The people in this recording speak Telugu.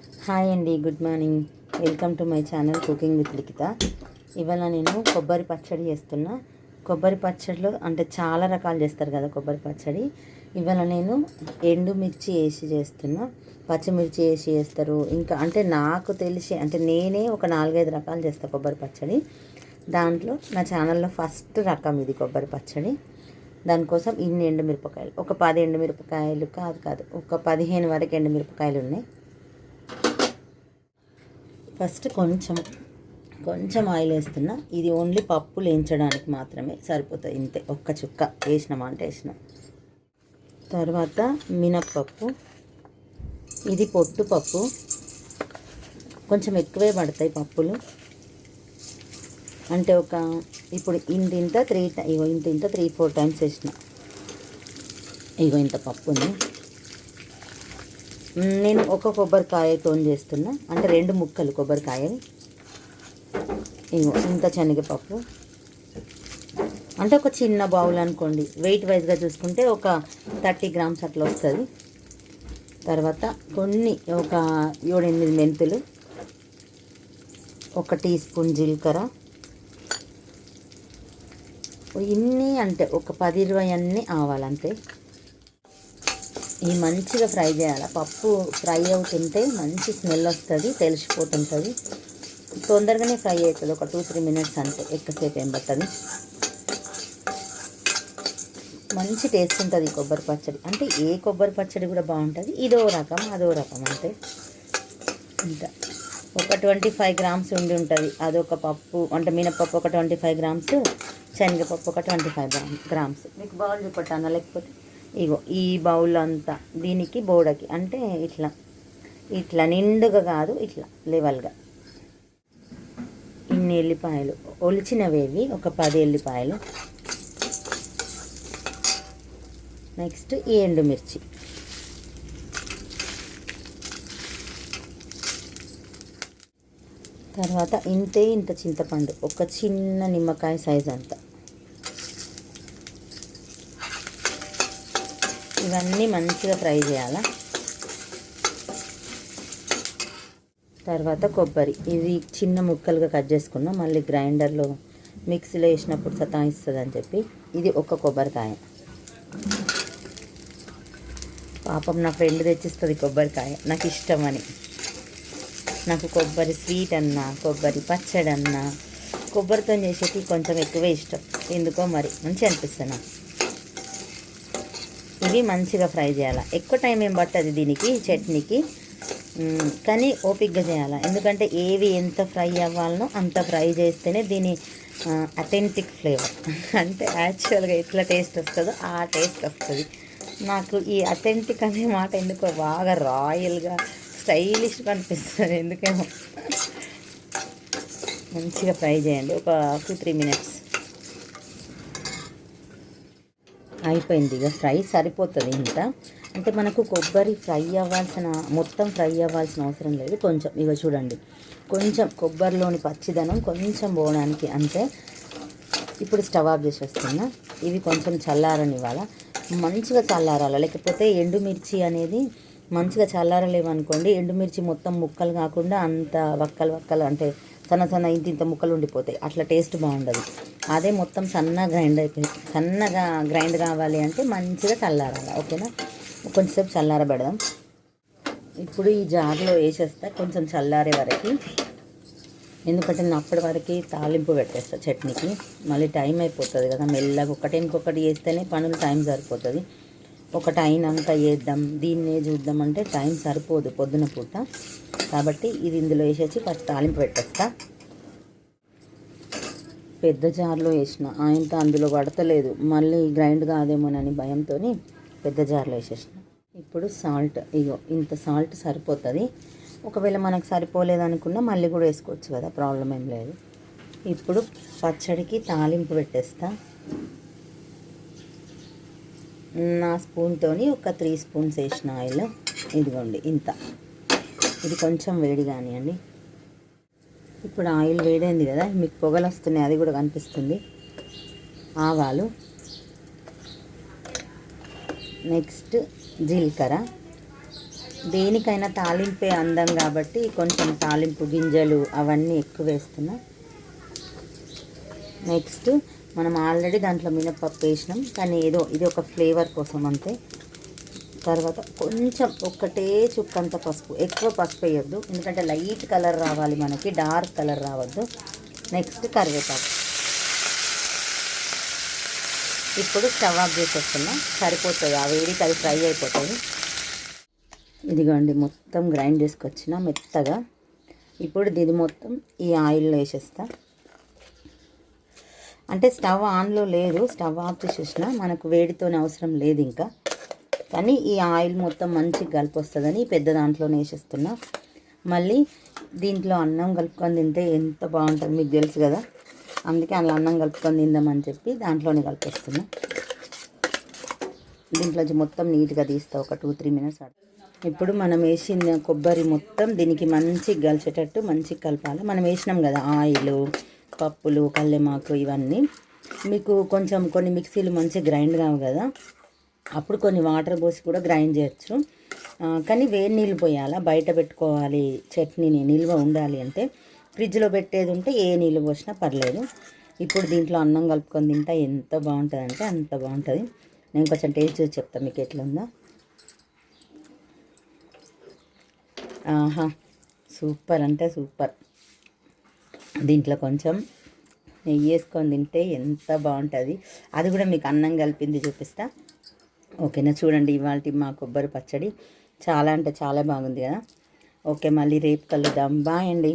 హాయ్ అండి good morning. Welcome to my channel cooking with Likhitha. ఇవాళ నేను కొబ్బరి పచ్చడి చేస్తున్నా. కొబ్బరి పచ్చడిలో అంటే చాలా రకాలు చేస్తారు కదా కొబ్బరి పచ్చడి. ఇవాళ నేను ఎండుమిర్చి వేసి చేస్తున్నా. పచ్చిమిర్చి వేసి చేస్తారు. ఇంకా అంటే నాకు తెలిసి అంటే నేనే ఒక నాలుగైదు రకాలు చేస్తాను కొబ్బరి పచ్చడి. దాంట్లో నా ఛానల్లో ఫస్ట్ రకం ఇది కొబ్బరి పచ్చడి. దానికోసం ఇన్ని ఎండుమిరపకాయలు ఒక పది ఎండుమిరపకాయలు కాదు కాదు ఒక పదిహేను వరకు ఎండుమిరపకాయలు ఉన్నాయి. ఫస్ట్ కొంచెం కొంచెం ఆయిల్ వేస్తున్నా. ఇది ఓన్లీ పప్పులు వేయించడానికి మాత్రమే సరిపోతుంది. ఇంతే ఒక్క చుక్క వేసినామా అంటే వేసినాం. తర్వాత మినప్పప్పు. ఇది పొట్టు పప్పు. కొంచెం ఎక్కువే పడతాయి పప్పులు. అంటే ఒక ఇప్పుడు ఇంత ఇంత త్రీ ఇగో ఇంత ఇంత త్రీ ఫోర్ టైమ్స్ వేసిన. ఇగో ఇంత పప్పు ఉంది నేను ఒక కొబ్బరికాయతో చేస్తున్నా. అంటే రెండు ముక్కలు కొబ్బరికాయ ఇగో ఇంత శనగపప్పు. అంటే ఒక చిన్న బౌల్ అనుకోండి. వెయిట్ వైజ్గా చూసుకుంటే ఒక థర్టీ గ్రామ్స్ అట్లా వస్తుంది. తర్వాత కొన్ని ఒక ఏడెనిమిది మెంతులు ఒక టీ స్పూన్ జీలకర్ర. ఇన్ని అంటే ఒక పది ఇరవై అన్నీ ఆవాలంతే. ఈ మంచిగా ఫ్రై చేయాలి? పప్పు ఫ్రై అవుతుంటే మంచి స్మెల్ వస్తుంది తెలిసిపోతుంటుంది. తొందరగానే ఫ్రై అవుతుంది. ఒక టూ త్రీ మినిట్స్ అంతే ఎక్కువసేపు ఏం పట్టదు. మంచి టేస్ట్ ఉంటుంది కొబ్బరి పచ్చడి. అంటే ఏ కొబ్బరి పచ్చడి కూడా బాగుంటుంది. ఇదో రకం అదో రకం అంతే. ఇంకా ఒక ట్వంటీ ఫైవ్ గ్రామ్స్ ఉండి ఉంటుంది. అదొక పప్పు అంటే మినపప్పు ఒక ట్వంటీ ఫైవ్ గ్రామ్స్ శనగపప్పు ఒక ట్వంటీ ఫైవ్ గ్రామ్ గ్రామ్స్. మీకు బౌల్ చూపట్టానా లేకపోతే ఇగో ఈ బౌల్ అంతా దీనికి బోడకి అంటే ఇట్లా. ఇట్లా నిండుగా కాదు ఇట్లా లెవెల్గా. ఇన్ని ఎల్లిపాయలు. ఒలిచినవేవి ఒక పది ఎల్లిపాయలు. నెక్స్ట్ ఈ ఎండుమిర్చి. తర్వాత ఇంతే ఇంత చింతపండు. ఒక చిన్న నిమ్మకాయ సైజ్ అంతా ఇవన్నీ మంచిగా ఫ్రై చేయాలా. తర్వాత కొబ్బరి. ఇది చిన్న ముక్కలుగా కట్ చేసుకున్నాం. మళ్ళీ గ్రైండర్లో మిక్సీలో వేసినప్పుడు సతాయిస్తుంది అని చెప్పి ఇది ఒక కొబ్బరికాయ. పాపం నా ఫ్రెండ్ తెచ్చిస్తుంది కొబ్బరికాయ. నాకు ఇష్టమని. నాకు కొబ్బరి స్వీట్ అన్నా కొబ్బరి పచ్చడి అన్నా కొబ్బరితో చేసేటి కొంచెం ఎక్కువే ఇష్టం. ఎందుకో మరి మంచి అనిపిస్తుంది నాకు. ఇవి మంచిగా ఫ్రై చేయాలి. ఎక్కువ టైం ఏం పట్టదు దీనికి చట్నీకి. కానీ ఓపిక్గా చేయాలి. ఎందుకంటే ఏవి ఎంత ఫ్రై అవ్వాలనో అంత ఫ్రై చేస్తేనే దీని అథెంటిక్ ఫ్లేవర్ అంటే యాక్చువల్గా ఎట్లా టేస్ట్ వస్తుందో ఆ టేస్ట్ వస్తుంది. నాకు ఈ అథెంటిక్ అనే మాట ఎందుకో బాగా రాయల్గా స్టైలిష్గా అనిపిస్తుంది. ఎందుకేమో. మంచిగా ఫ్రై చేయండి. ఒక టూ త్రీ మినిట్స్ అయిపోయింది. ఇక ఫ్రై సరిపోతుంది ఇంత. అంటే మనకు కొబ్బరి ఫ్రై అవ్వాల్సిన మొత్తం ఫ్రై అవ్వాల్సిన అవసరం లేదు. కొంచెం ఇక చూడండి. కొంచెం కొబ్బరిలోని పచ్చిదనం కొంచెం పోవడానికి అంతే ఇప్పుడు స్టవ్ ఆఫ్ చేసేస్తున్నా. ఇవి కొంచెం చల్లారని ఇవాళ మంచిగా చల్లారాలి? లేకపోతే ఎండుమిర్చి అనేది మంచిగా చల్లారలేవనుకోండి ఎండుమిర్చి మొత్తం ముక్కలు కాకుండా అంత వక్కలు వక్కలు అంటే సన్న సన్న ఇంత ఇంత ముక్కలు ఉండిపోతాయి. అట్లా టేస్ట్ బాగుండదు. అదే మొత్తం సన్నగా గ్రైండ్ అయిపోయి సన్నగా గ్రైండ్ కావాలి అంటే మంచిగా చల్లారాలి. ఓకేనా? కొంచెంసేపు చల్లారబెడదాం. ఇప్పుడు ఈ జార్లో వేసేస్తా కొంచెం చల్లారే వరకు. ఎందుకంటే నేను అప్పటి వరకు తాలింపు పెట్టేస్తా చట్నీకి. మళ్ళీ టైం అయిపోతుంది కదా మెల్లగా ఒకటి ఇంకొకటి చేస్తేనే పనులు టైం సరిపోతుంది. ఒకటి అయినాక వేద్దాం దీన్నే చూద్దాం అంటే టైం సరిపోదు పొద్దున పూట. కాబట్టి ఇది ఇందులో వేసేసి ఫస్ట్ తాలింపు పెట్టేస్తా. పెద్ద జార్లో వేసిన. ఆయనతో అందులో పడతలేదు. మళ్ళీ గ్రైండ్ కాదేమోనని భయంతో పెద్ద జార్లో వేసేసిన. ఇప్పుడు సాల్ట్ ఇగో ఇంత సాల్ట్ సరిపోతుంది. ఒకవేళ మనకు సరిపోలేదనుకున్నా మళ్ళీ కూడా వేసుకోవచ్చు కదా ప్రాబ్లం ఏం లేదు. ఇప్పుడు పచ్చడికి తాలింపు పెట్టేస్తా. నా స్పూన్తోని ఒక త్రీ స్పూన్స్ వేసిన ఆయిల్. ఇదిగోండి ఇంత. ఇది కొంచెం వేడి కానివ్వండి. ఇప్పుడు ఆయిల్ వేడైంది కదా మీకు పొగలు వస్తున్నాయి అది కూడా కనిపిస్తుంది. ఆవాలు. నెక్స్ట్ జీలకర్ర. దేనికైనా తాలింపే అందం కాబట్టి కొంచెం తాలింపు గింజలు అవన్నీ ఎక్కువ వేస్తున్నా. నెక్స్ట్ మనం ఆల్రెడీ దాంట్లో మినపప్పు వేసినాం కానీ ఏదో ఇది ఒక ఫ్లేవర్ కోసం అంతే. తర్వాత కొంచెం ఒక్కటే చుక్కంత పసుపు. ఎక్కువ పసుపు వేయొద్దు. ఎందుకంటే లైట్ కలర్ రావాలి మనకి డార్క్ కలర్ రావద్దు. నెక్స్ట్ కరివేపాకు. ఇప్పుడు స్టవ్ ఆఫ్ చేసేస్తున్నా. సరిపోతుంది. ఆ వేడికి అది ఫ్రై అయిపోతుంది. ఇదిగోండి మొత్తం గ్రైండ్ చేసుకొచ్చిన మెత్తగా. ఇప్పుడు దీని మొత్తం ఈ ఆయిల్లో వేసేస్తా. అంటే స్టవ్ ఆన్లో లేదు. స్టవ్ ఆఫ్ చేసేసిన. మనకు వేడితోనే అవసరం లేదు ఇంకా. కానీ ఈ ఆయిల్ మొత్తం మంచిగా కలిపి వస్తుందని పెద్ద దాంట్లోనే వేసేస్తున్నా. మళ్ళీ దీంట్లో అన్నం కలుపుకొని తింటే ఎంత బాగుంటుంది మీకు తెలుసు కదా. అందుకే అలా అన్నం కలుపుకొని తిందామని చెప్పి దాంట్లోనే కలిపేస్తున్నా. దీంట్లోంచి మొత్తం నీట్గా తీస్తా ఒక టూ త్రీ మినిట్స్ ఇప్పుడు మనం వేసిన కొబ్బరి మొత్తం దీనికి మంచిగా కలిసేటట్టు మంచిగా కలపాలి. మనం వేసినాం కదా ఆయిల్ పప్పులు కల్లెమాకు ఇవన్నీ. మీకు కొంచెం కొన్ని మిక్సీలు మంచిగా గ్రైండ్ కావు కదా. అప్పుడు కొన్ని వాటర్ పోసి కూడా గ్రైండ్ చేయొచ్చు. కానీ వేడి నీళ్ళు పోయాలా? బయట పెట్టుకోవాలి చట్నీని నిల్వ ఉండాలి అంటే. ఫ్రిడ్జ్లో పెట్టేది ఉంటే ఏ నీళ్ళు పోసినా పర్లేదు. ఇప్పుడు దీంట్లో అన్నం కలుపుకొని తింటే ఎంత బాగుంటుంది అంటే అంత బాగుంటుంది. నేను కొంచెం టేస్ట్ చూసి చెప్తాను మీకు ఎట్లుందో. ఆహా సూపర్ అంటే సూపర్. దీంట్లో కొంచెం నెయ్యి వేసుకొని తింటే ఎంత బాగుంటుంది. అది కూడా మీకు అన్నం కలిపింది చూపిస్తా. ఓకేనా? చూడండి ఇవాళ మా కొబ్బరి పచ్చడి. చాలా అంటే చాలా బాగుంది కదా? ఓకే మళ్ళీ రేపు కలుద్దాం. బాయ్ అండి.